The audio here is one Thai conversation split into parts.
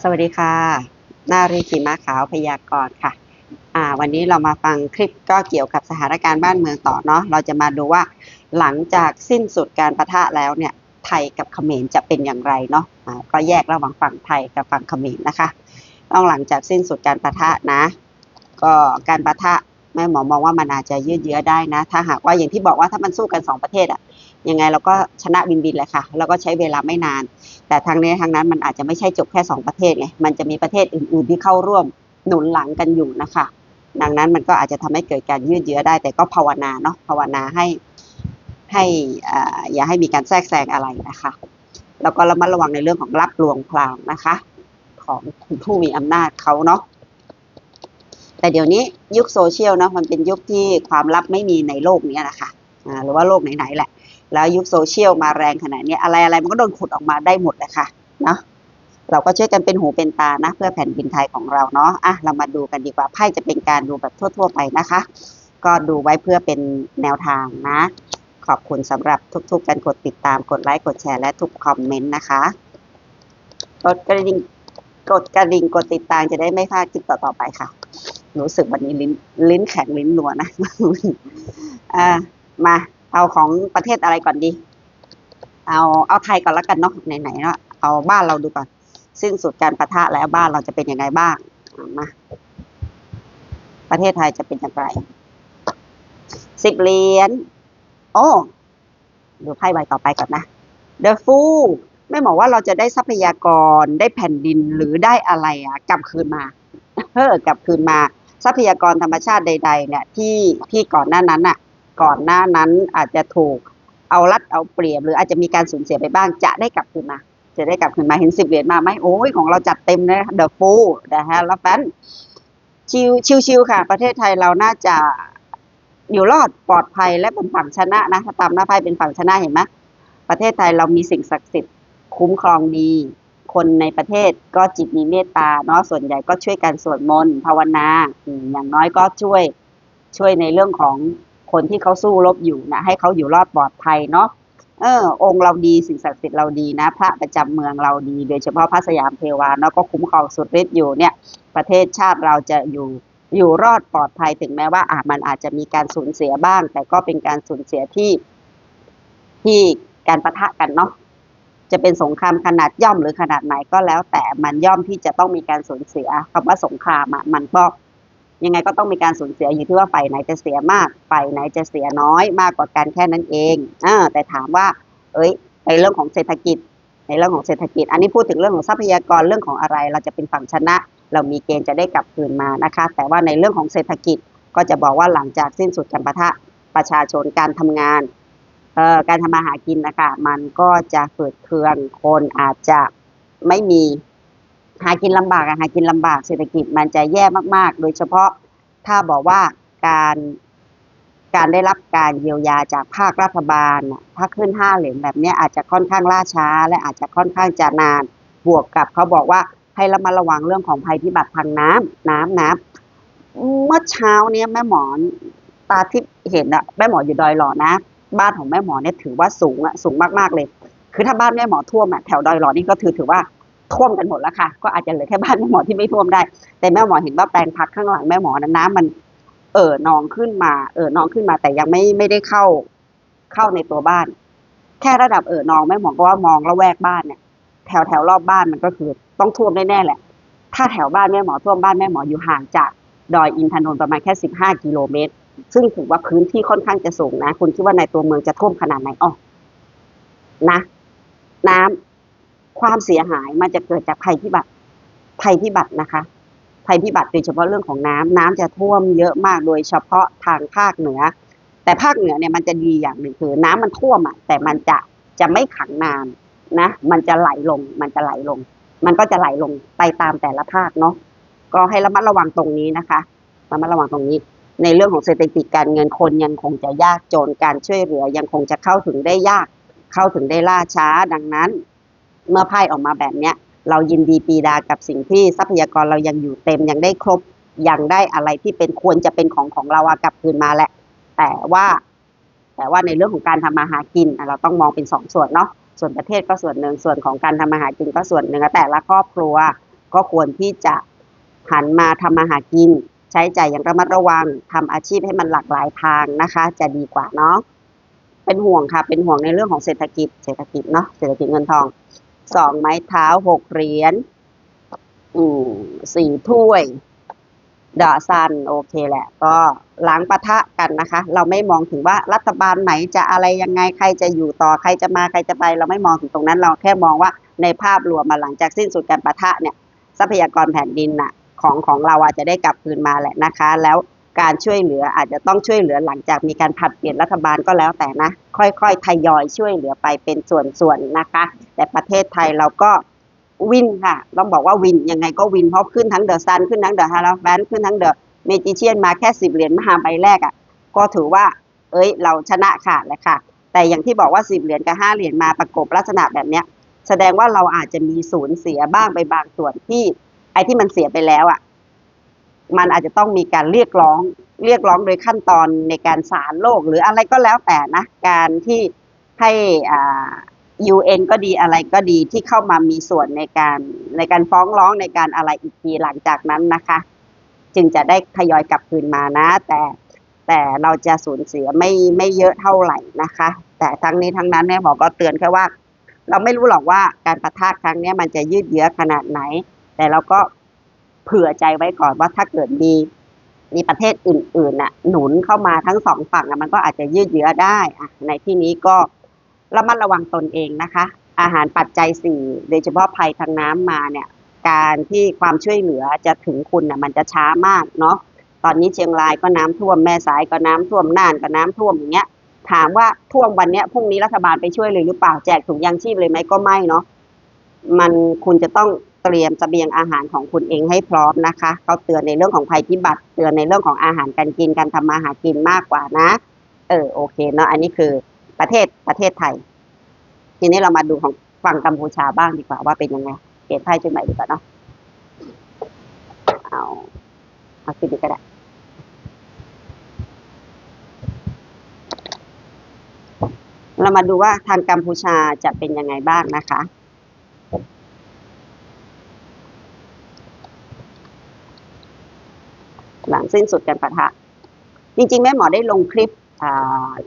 สวัสดีค่ะ นารีขีมาขาวพยากรณ์ค่ะ อ่า วันนี้เรามาฟังคลิปก็เกี่ยวกับสถานการณ์บ้านเมืองต่อเนาะ เราจะมาดูว่าหลังจากสิ้นสุดการประทะแล้วเนี่ย ไทยกับเขมรจะเป็นอย่างไรเนาะอ่าก็แยกระหว่างฝั่งไทยกับฝั่งเขมรนะคะ ต้องหลังจากสิ้นสุดการประทะนะ ก็การประทะแม่หมอมองว่ามันอาจจะยืดเยื้อได้นะ ถ้าหากว่าอย่างที่บอกว่าถ้ามันสู้กันสองประเทศอะ ยังไงเราก็ชนะบินบินเลยค่ะแล้วก็ใช้เวลาไม่นาน แต่ทางนี้ทางนั้นมันอาจจะไม่ใช่จบแค่สองประเทศไงมันจะมีประเทศอื่นๆที่เข้าร่วมหนุนหลังกันอยู่นะคะ ดังนั้นมันก็อาจจะทำให้เกิดการยืดเยื้อได้ แต่ก็ภาวนาเนาะภาวนาให้ให้อ่าอย่าให้มีการแทรกแซงอะไรนะคะ แล้วก็ระมัดระวังในเรื่องของรับลวงพลางนะคะ ของผู้มีอำนาจเขาเนาะแต่เดี๋ยวนี้ยุคโซเชียลเนาะมันเป็นยุคที่ความลับไม่มีในโลกนี้นะคะ หรือว่าโลกไหนๆแหละ แล้วยุคโซเชียลมาแรงขนาดนี้อะไรอะไรมันก็โดนขุดออกมาได้หมดเลยค่ะเนาะเราก็ช่วยกันเป็นหูเป็นตานะ เพื่อแผ่นดินไทยของเราเนาะอะเรามาดูกันดีกว่าไพ่จะเป็นการดูแบบทั่ว ๆ ไปนะคะ ก็ดูไว้เพื่อเป็นแนวทางนะ ขอบคุณสำหรับทุกๆการกดติดตามกดไลค์กดแชร์และทุกคอมเมนต์นะคะกดกระดิ่งกดกระดิ่งกดติดตามจะได้ไม่พลาดคลิปต่อๆไปค่ะ รู้สึกวันนี้ลิ้นลิ้นแข็งลิ้นรัวนะอ่า มาเอาของประเทศอะไรก่อนดี เอาเอาไทยก่อนละกันเนาะไหนๆเนาะเอาบ้านเราดูก่อนสิ้นสุดการประทะแล้วบ้านเราจะเป็นยังไงบ้างมาประเทศไทยจะเป็นอย่างไรสิบเหรียญโอ้ดูไพ่ใบต่อไปก่อนนะ The Fool ไม่บอกว่าเราจะได้ทรัพยากรได้แผ่นดินหรือได้อะไรอะกลับคืนมาเฮ้อกลับคืนมา ทรัพยากรธรรมชาติใด ๆ เนี่ย ที่ที่ก่อนหน้านั้นอะ ก่อนหน้านั้นอาจจะถูกเอารัดเอาเปรียบ หรืออาจจะมีการสูญเสียไปบ้างจะได้กลับคืนมาจะได้กลับคืนมาเห็นสิบเหรียญมาไหมโอ้ยของเราจัดเต็มเลยเดอะฟูนะฮะแล้วแฟนชิวชิวค่ะ ประเทศไทยเราน่าจะอยู่รอดปลอดภัยและเป็นฝั่งชนะนะถ้าตามหน้าไพ่เป็นฝั่งชนะเห็นไหมประเทศไทยเรามีสิ่งศักดิ์สิทธิ์คุ้มครองดี คนในประเทศก็จิตมีเมตตาเนาะส่วนใหญ่ก็ช่วยกันสวดมนต์ภาวนา อย่างน้อยก็ช่วยช่วยในเรื่องของ คนที่เขาสู้รบอยู่นะให้เขาอยู่รอดปลอดภัยเนาะเออ องค์เราดีสิ่งศักดิ์สิทธิ์เราดีนะ พระประจำเมืองเราดีโดยเฉพาะพระสยามเทวาเนาะก็คุ้มครองสุดฤทธิ์อยู่เนี่ย ประเทศชาติเราจะอยู่อยู่รอดปลอดภัยถึงแม้ว่าอามันอาจจะมีการสูญเสียบ้าง แต่ก็เป็นการสูญเสียที่ที่การประทะกันเนาะจะเป็นสงครามขนาดย่อมหรือขนาดไหนก็แล้ว แต่มันย่อมที่จะต้องมีการสูญเสียคำว่าสงครามอะมันก็ ยังไงก็ต้องมีการสูญเสียอยู่ที่ว่าฝ่ายไหนจะเสียมากฝ่ายไหนจะเสียน้อยมากกว่ากันแค่นั้นเองอ่าแต่ถามว่า เอ้ยในเรื่องของเศรษฐกิจ ในเรื่องของเศรษฐกิจ อันนี้พูดถึงเรื่องของทรัพยากรเรื่องของอะไร เราจะเป็นฝั่งชนะ เรามีเกณฑ์จะได้กลับคืนมานะคะ แต่ว่าในเรื่องของเศรษฐกิจก็จะบอกว่าหลังจากสิ้นสุดการประทะประชาชนการทำงานเอ่อการทำมาหากินนะคะมันก็จะเกิดเคืองคนอาจจะไม่มี หากินลำบากอะหากินลำบากเศรษฐกิจมันจะแย่มากๆ โดยเฉพาะถ้าบอกว่าการการได้รับการเยียวยาจากภาครัฐบาล ถ้าขึ้นห้าเหรียญแบบนี้อาจจะค่อนข้างล่าช้า และอาจจะค่อนข้างจะนาน บวกกับเขาบอกว่าให้ระมัดระวังเรื่องของภัยพิบัติทางน้ำน้ำน้ำเมื่อเช้าเนี้ยแม่หมอนตาทิพย์เห็นอะแม่หมออยู่ดอยหล่อนะ บ้านของแม่หมอเนี่ยถือว่าสูงอะสูงมากๆเลย คือถ้าบ้านแม่หมอท่วมอะแถวดอยหล่อนี่ก็ถือถือว่า ท่วมกันหมดแล้วค่ะ ก็อาจจะเหลือแค่บ้านแม่หมอที่ไม่ท่วมได้ แต่แม่หมอเห็นว่าแปลงพักข้างหลังแม่หมอนั้นน้ำมัน เอ่อนองขึ้นมา เอ่อนองขึ้นมา แต่ยังไม่ไม่ได้เข้าเข้าในตัวบ้าน แค่ระดับเอ่อนองแม่หมอก็ว่ามองละแวกบ้านเนี่ยแถวแถวรอบบ้านมันก็คือ ต้องท่วมแน่ๆแหละ ถ้าแถวบ้านแม่หมอท่วมบ้านแม่หมออยู่ห่างจากดอยอินทนนท์ประมาณแค่สิบห้ากิโลเมตร ซึ่งถือว่าพื้นที่ค่อนข้างจะสูงนะ คุณคิดว่าในตัวเมืองจะท่วมขนาดไหนอ๋อนะ น้ำ ความเสียหายมันจะเกิดจากภัยพิบัติภัยพิบัตินะคะ ภัยพิบัติโดยเฉพาะเรื่องของน้ำน้ำจะท่วมเยอะมากโดยเฉพาะทางภาคเหนือ แต่ภาคเหนือเนี่ยมันจะดีอย่างหนึ่งคือน้ำมันท่วมอะแต่มันจะจะไม่ขังนานนะ มันจะไหลลง มันจะไหลลง มันก็จะไหลลงไปตามแต่ละภาคเนาะก็ให้ระมัดระวังตรงนี้นะคะระมัดระวังตรงนี้ ในเรื่องของเศรษฐกิจการเงินคนยังคงจะยากจนการช่วยเหลือยังคงจะเข้าถึงได้ยาก เข้าถึงได้ล่าช้าดังนั้น เมื่อไพ่ออกมาแบบเนี้ยเรายินดีปีดากับสิ่งที่ทรัพยากรเรายังอยู่เต็มยังได้ครบยังได้อะไรที่เป็นควรจะเป็นของของเราอะกลับคืนมาแหละ แต่ว่า แต่ว่าในเรื่องของการทำมาหากินเราต้องมองเป็นสองส่วนเนาะส่วนประเทศก็ส่วนหนึ่งส่วนของการทำมาหากินก็ส่วนหนึ่งแต่ละครอบครัวก็ควรที่จะหันมาทำมาหากิน ใช้จ่ายอย่างระมัดระวังทำอาชีพให้มันหลากหลายทางนะคะ จะดีกว่าเนาะเป็นห่วงค่ะ เป็นห่วงในเรื่องของเศรษฐกิจเศรษฐกิจเนาะเศรษฐกิจเงินทอง สองไม้เท้าหกเหรียญสี่ถ้วย ดอซันโอเคแหละ ก็หลังปะทะกันนะคะ เราไม่มองถึงว่ารัฐบาลไหนจะอะไรยังไงใครจะอยู่ต่อใครจะมาใครจะไป เราไม่มองถึงตรงนั้นเราแค่มองว่าในภาพรวมมาหลังจากสิ้นสุดการปะทะเนี่ย ทรัพยากรแผ่นดินน่ะ ของของเราอาจจะได้กลับคืนมาแหละนะคะ แล้ว การช่วยเหลืออาจจะต้องช่วยเหลือหลังจากมีการผัดเปลี่ยนรัฐบาลก็แล้วแต่นะ ค่อยๆทยอยช่วยเหลือไปเป็นส่วนๆนะคะ แต่ประเทศไทยเราก็วินค่ะ ต้องบอกว่าวินยังไงก็วินเพราะขึ้นทั้งเดอะซันขึ้นทั้งเดอะฮาร์แบนขึ้นทั้งเดอะเมจิเชียนมาแค่สิบเหรียญมหาใบแรกอะก็ถือว่า เอ้ย เราชนะขาดแล้วค่ะ แต่อย่างที่บอกว่าสิบเหรียญกับห้าเหรียญมาประกบลักษณะแบบเนี้ย แสดงว่าเราอาจจะมีสูญเสียบ้างไปบางส่วนที่ ไอ้ที่มันเสียไปแล้วอะ มันอาจจะต้องมีการเรียกร้อง เรียกร้องโดยขั้นตอนในการศาลโลก หรืออะไรก็แล้วแต่นะ การที่ให้อ่า UN ก็ดีอะไรก็ดีที่เข้ามามีส่วนในการในการฟ้องร้องในการอะไรอีกทีหลังจากนั้นนะคะ จึงจะได้ทยอยกลับคืนมานะ แต่แต่เราจะสูญเสียไม่ไม่เยอะเท่าไหร่นะคะ แต่ทั้งนี้ทั้งนั้นแม่หมอก็เตือนแค่ว่า เราไม่รู้หรอกว่าการประทะครั้งนี้มันจะยืดเยื้อขนาดไหน แต่เราก็ เผื่อใจไว้ก่อนว่าถ้าเกิดมีมีประเทศอื่นๆน่ะหนุนเข้ามาทั้งสองฝั่งอะมันก็อาจจะยืดเยื้อได้อะในที่นี้ก็ระมัดระวังตนเองนะคะ อาหารปัจจัยสี่โดยเฉพาะภัยทางน้ำมาเนี่ย การที่ความช่วยเหลือจะถึงคุณน่ะมันจะช้ามากเนาะตอนนี้เชียงรายก็น้ำท่วมแม่สายก็น้ำท่วมน่านก็น้ำท่วมอย่างเงี้ย ถามว่าท่วมวันเนี้ยพรุ่งนี้รัฐบาลไปช่วยเลยหรือเปล่าแจกถุงยางชีพเลยไหมก็ไม่เนาะมันคุณจะต้อง ตรียมเสบียงอาหารของคุณเองให้พร้อมนะคะเขาเตือนในเรื่องของภัยพิบัติเตือนในเรื่องของอาหารการกินการทำมาหากินมากกว่านะ เออโอเคเนาะอันนี้คือประเทศประเทศไทย ทีนี้เรามาดูของฝั่งกัมพูชาบ้างดีกว่าว่าเป็นยังไงเกตไพ่จุดใหม่ดีกว่าเนาะเอาเอาคิดดีก็ได้เรามาดูว่าทางกัมพูชาจะเป็นยังไงบ้างนะคะ หลัง สิ้นสุดการประทะ จริงๆ แม่หมอได้ลงคลิป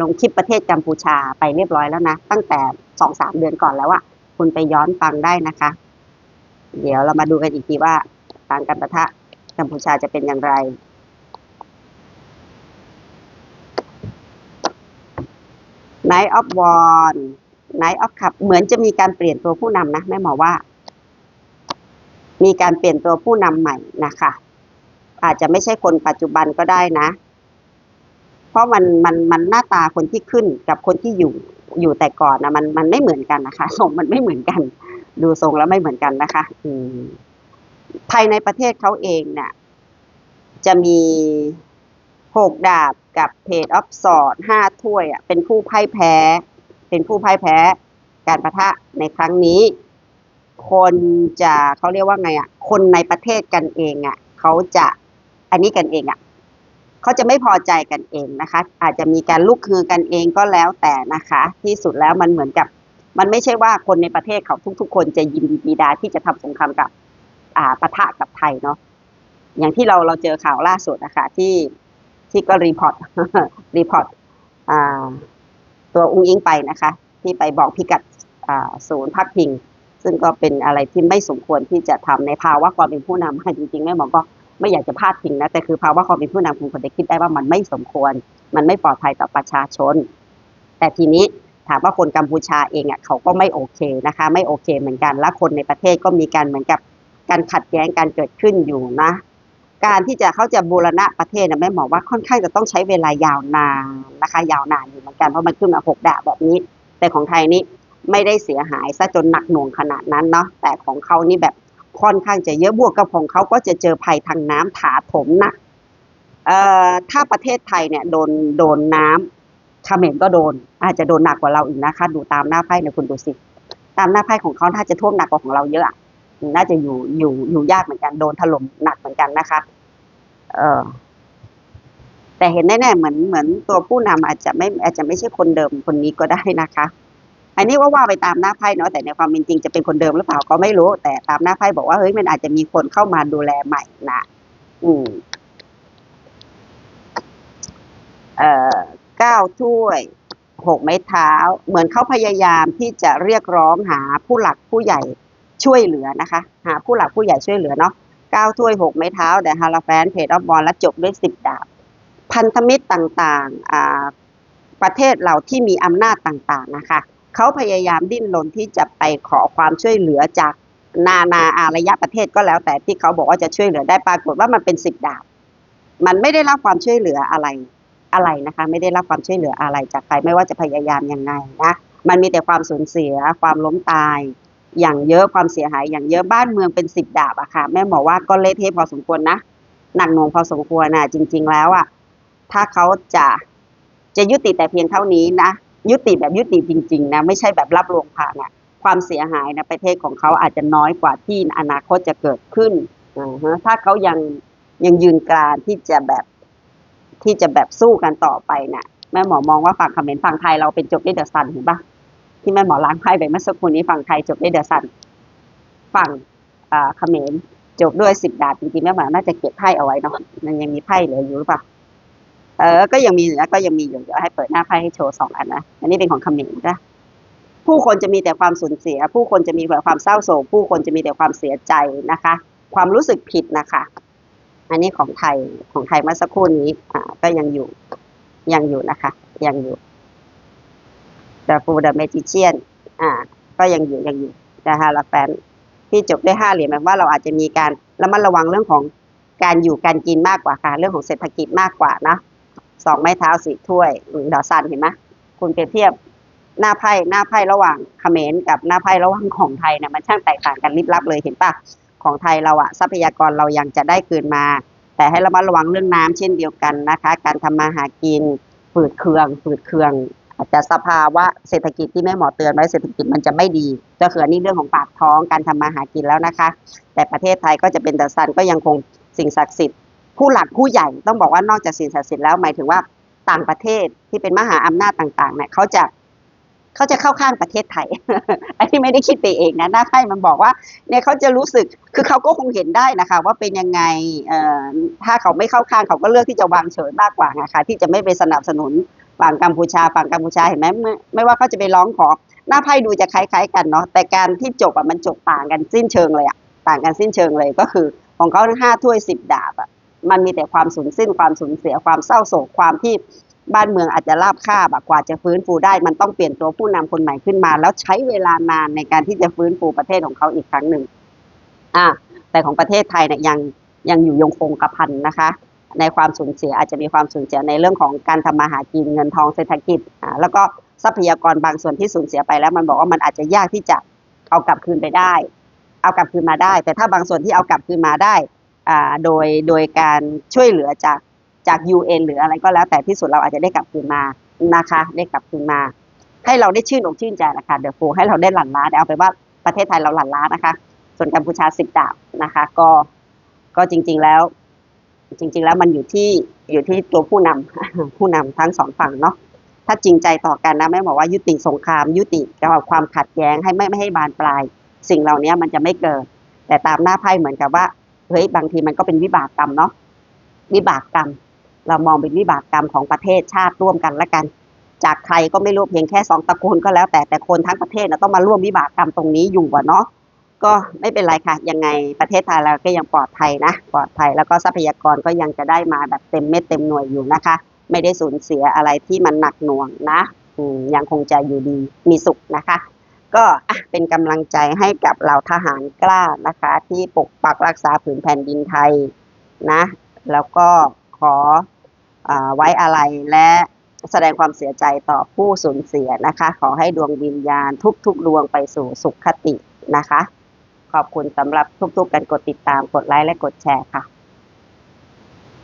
ลงคลิปประเทศกัมพูชาไปเรียบร้อยแล้วนะ ตั้งแต่สองสามเดือนก่อนแล้วอะคุณไปย้อนฟังได้นะคะ เดี๋ยวเรามาดูกันอีกทีว่าทางการประทะกัมพูชาจะเป็นอย่างไร Night of War Night of Cup เหมือนจะมีการเปลี่ยนตัวผู้นำนะแม่หมอว่า มีการเปลี่ยนตัวผู้นำใหม่นะคะ อาจจะไม่ใช่คนปัจจุบันก็ได้นะ เพราะมันมันมันหน้าตาคนที่ขึ้นกับคนที่อยู่อยู่แต่ก่อนนะมันมันไม่เหมือนกันนะคะทรงมันไม่เหมือนกัน ดูทรงแล้วไม่เหมือนกันนะคะ อืมภายในประเทศเขาเองเนี่ยจะมีหกดาบกับเพจออฟสอดห้าถ้วยอะเป็นผู้พ่ายแพ้ เป็นผู้พ่ายแพ้ การประทะในครั้งนี้ คนจะเขาเรียกว่าไงอะ คนในประเทศกันเองอะเขาจะ อันนี้กันเองอะเขาจะไม่พอใจกันเองนะคะ อาจจะมีการลุกฮือกันเองก็แล้วแต่นะคะ ที่สุดแล้วมันเหมือนกับ มันไม่ใช่ว่าคนในประเทศเขาทุก ๆ คนจะยินดีปีดาที่จะทำสงครามกับ อ่าปะทะกับไทยเนาะอย่างที่เราเราเจอข่าวล่าสุดนะคะที่ที่ก็รีพอร์ตรีพอร์ตอ่าตัวอุ้งอิงไปนะคะ ที่ไปบอกพิกัดอ่าศูนย์พักพิง ซึ่งก็เป็นอะไรที่ไม่สมควรที่จะทำในภาวะความเป็นผู้นำจริงๆแม่หมอก็ ไม่อยากจะพาดพิงนะ แต่คือภาวะความเป็นผู้นำคุณควรจะคิดได้ว่ามันไม่สมควร มันไม่ปลอดภัยต่อประชาชน แต่ทีนี้ถามว่าคนกัมพูชาเองอะเขาก็ไม่โอเคนะคะ ไม่โอเคเหมือนกัน และคนในประเทศก็มีการเหมือนกับการขัดแย้งการเกิดขึ้นอยู่นะ การที่จะเขาจะบูรณะประเทศนะแม่หมอว่าค่อนข้างจะต้องใช้เวลายาวนานนะคะ ยาวนานอยู่เหมือนกันเพราะมันขึ้นมาหกดาบแบบนี้ แต่ของไทยนี่ไม่ได้เสียหายซะจนหนักหน่วงขนาดนั้นเนาะแต่ของเขานี่แบบ ค่อนข้างจะเยอะบวกกับของเขาก็จะเจอภัยทางน้ำถาถมหนักเอ่อถ้าประเทศไทยเนี่ยโดนโดนน้ำเขมรก็โดน อาจจะโดนหนักกว่าเราอีกนะคะดูตามหน้าไพ่เนี่ยคุณดูสิตามหน้าไพ่ของเขาน่าจะท่วมหนักกว่าของเราเยอะน่าจะอยู่อยู่อยู่ยากเหมือนกันโดนถล่มหนักเหมือนกันนะคะ เออแต่เห็นแน่ๆเหมือนเหมือนตัวผู้นำอาจจะไม่อาจจะไม่ใช่คนเดิมคนนี้ก็ได้นะคะ อันนี้ว่าว่าไปตามหน้าไพ่เนาะแต่ในความเป็นจริงจะเป็นคนเดิมหรือเปล่าก็ไม่รู้ แต่ตามหน้าไพ่บอกว่าเฮ้ยมันอาจจะมีคนเข้ามาดูแลใหม่นะอืมเอ่อเก้าถ้วยหกไม้เท้า เหมือนเขาพยายามที่จะเรียกร้องหาผู้หลักผู้ใหญ่ช่วยเหลือนะคะ หาผู้หลักผู้ใหญ่ช่วยเหลือเนาะเก้าถ้วยหกไม้เท้าแต่ฮาราแฟนเพจออฟบอลและจบด้วยสิบดาบ พันธมิตรต่างๆอ่าประเทศเราที่มีอำนาจต่างๆนะคะ เขาพยายามดิ้นรนที่จะไปขอความช่วยเหลือจากนานาอารยประเทศก็แล้ว แต่ที่เขาบอกว่าจะช่วยเหลือได้ปรากฏว่ามันเป็นสิบดาบ มันไม่ได้รับความช่วยเหลืออะไรอะไรนะคะ ไม่ได้รับความช่วยเหลืออะไรจากใครไม่ว่าจะพยายามยังไงนะมันมีแต่ความสูญเสียความล้มตาย อย่างเยอะความเสียหายอย่างเยอะบ้านเมืองเป็นสิบดาบอะค่ะแม่บอกว่าก็เละเทะพอสมควรนะหนักหน่วงพอสมควรนะจริง ๆ แล้วอะถ้าเขาจะจะยุติแต่เพียงเท่านี้นะ ยุติแบบยุติจริงๆนะไม่ใช่แบบรับรองผ่านอะความเสียหายในประเทศของเขาอาจจะน้อยกว่าที่อนาคตจะเกิดขึ้นอ่าถ้าเขายังยังยืนกรานที่จะแบบที่จะแบบสู้กันต่อไปนี่ยแม่หมอมองว่าฝั่งเขมรฝั่งไทยเราเป็นจบด้เดอะซันเห็นปะที่แม่หมอล้างไพ่ไปเมื่อสักครู่นี้ฝั่งไทยจบด้เดอะซันฝั่งอ่าเขมรจบด้วยสิบดาบจริงๆแม่หมอน่าจะเก็บไพ่เอาไว้เนาะมันยังมีไพ่เหลืออยู่หรือเปล่า เออ ก็ยังมีนะก็ยังมีอยู่เดี๋ยวให้เปิดหน้าไพ่ให้โชว์สองอันนะ อันนี้เป็นของเขมรนะผู้คนจะมีแต่ความสูญเสีย ผู้คนจะมีแต่ความเศร้าโศก ผู้คนจะมีแต่ความเสียใจนะคะ ความรู้สึกผิดนะคะ อันนี้ของไทยของไทยเมื่อสักครู่นี้ อ่า ก็ยังอยู่ ยังอยู่นะคะ ยังอยู่ The Fool the Magician อ่า ก็ยังอยู่ยังอยู่แต่ฮาราแฟนที่จบด้วยห้าเหรียญหมายว่าเราอาจจะมีการระมัดระวังเรื่องของการอยู่การกินมากกว่าค่ะ เรื่องของเศรษฐกิจมากกว่านะ สองไม้เท้าสี่ถ้วยอืมดอซันเห็นไหมคุณเปรียบเทียบหน้าไพ่หน้าไพ่ระหว่างเขมรกับหน้าไพ่ระหว่างของไทยเนี่ยมันช่างแตกต่างกันลิบลับเลยเห็นปะของไทยเราอะทรัพยากรเรายังจะได้คืนมา แต่ให้ระมัดระวังเรื่องน้ำเช่นเดียวกันนะคะ การทำมาหากินฝืดเคืองฝืดเคือง อาจจะสภาวะเศรษฐกิจที่แม่หมอเตือนไว้เศรษฐกิจมันจะไม่ดีก็คืออันนี้เรื่องของปากท้องการทำมาหากินแล้วนะคะ แต่ประเทศไทยก็จะเป็นแต่ซันก็ยังคงสิ่งศักดิ์สิทธิ์ ผู้หลักผู้ใหญ่ต้องบอกว่านอกจากสิ่งศักดิ์สิทธิ์แล้วหมายถึงว่าต่างประเทศที่เป็นมหาอำนาจต่างๆเนี่ยเขาจะเขาจะเข้าข้างประเทศไทย อันนี้ไม่ได้คิดไปเองนะหน้าไพ่มันบอกว่าเนี่ยเขาจะรู้สึกคือเขาก็คงเห็นได้นะคะ ว่าเป็นยังไงเอ่อถ้าเขาไม่เข้าข้างเขาก็เลือกที่จะวางเฉยมากกว่านะคะที่จะไม่ไปสนับสนุนฝั่งกัมพูชาฝั่งกัมพูชาเห็นไหมไม่ไม่ว่าเขาจะไปร้องขอหน้าไพ่ดูจะคล้าย ๆ กันเนาะแต่การที่จบอะมันจบต่างกันสิ้นเชิงเลยอะต่างกันสิ้นเชิงเลยก็คือ ของเขาห้าถ้วยสิบดาบอะ มันมีแต่ความสูญสิ้นความสูญเสียความเศร้าโศกความที่บ้านเมืองอาจจะราบคาบกว่าจะฟื้นฟูได้ มันต้องเปลี่ยนตัวผู้นำคนใหม่ขึ้นมา แล้วใช้เวลานานในการที่จะฟื้นฟูประเทศของเขาอีกครั้งหนึ่งอ่าแต่ของประเทศไทยเนี่ยยังยังอยู่ยงคงกระพันนะคะ ในความสูญเสียอาจจะมีความสูญเสียในเรื่องของการทำมาหากินเงินทองเศรษฐกิจอ่าแล้วก็ทรัพยากรบางส่วนที่สูญเสียไปแล้ว มันบอกว่ามันอาจจะยากที่จะเอากลับคืนไปได้ เอากลับคืนมาได้ แต่ถ้าบางส่วนที่เอากลับคืนมาได้ โดยโดยการช่วยเหลือจากจาก UN หรืออะไรก็แล้วแต่ที่สุดเราอาจจะได้กลับคืนมานะคะได้กลับคืนมา ให้เราได้ชื่นอกชื่นใจนะคะเดอะฟูให้เราได้หลั่นล้าแต่เอาไปว่าประเทศไทยเราหลั่นล้านะคะ ส่วนกัมพูชาสิบดาบนะคะ ก็ก็จริง ๆแล้ว จริง ๆ แล้วมันอยู่ที่อยู่ที่ตัวผู้นำผู้นำทั้งสองฝั่งเนาะถ้าจริงใจต่อกันนะแม่บอกว่ายุติสงคราม ยุติกับความขัดแย้งให้ไม่ไม่ให้บานปลาย สิ่งเหล่านี้มันจะไม่เกิด แต่ตามหน้าไพ่เหมือนกับว่า เฮ้ยบางทีมันก็เป็นวิบากกรรมเนาะวิบากกรรม เรามองเป็นวิบากกรรมของประเทศชาติร่วมกันละกัน จากใครก็ไม่รู้เพียงแค่สองตระกูลก็แล้วแต่แต่คนทั้งประเทศนะต้องมาร่วมวิบากกรรมตรงนี้อยู่อะเนาะก็ไม่เป็นไรค่ะ ยังไงประเทศไทยเราก็ยังปลอดภัยนะ ปลอดภัยแล้วก็ทรัพยากรก็ยังจะได้มาแบบเต็มเม็ดเต็มหน่วยอยู่นะคะ ไม่ได้สูญเสียอะไรที่มันหนักหน่วงนะยังคงจะอยู่ดีมีสุขนะคะ ก็เป็นกำลังใจให้กับเราทหารกล้านะคะ ที่ปกปักรักษาผืนแผ่นดินไทยนะ แล้วก็ขออไว้อะไรและแสดงความเสียใจต่อผู้สูญเสียนะคะ ขอให้ดวงวิญญาณทุกๆ ดวงไปสู่สุขคตินะคะ ขอบคุณสำหรับทุกๆการกดติดตามกดไลค์และกดแชร์ค่ะ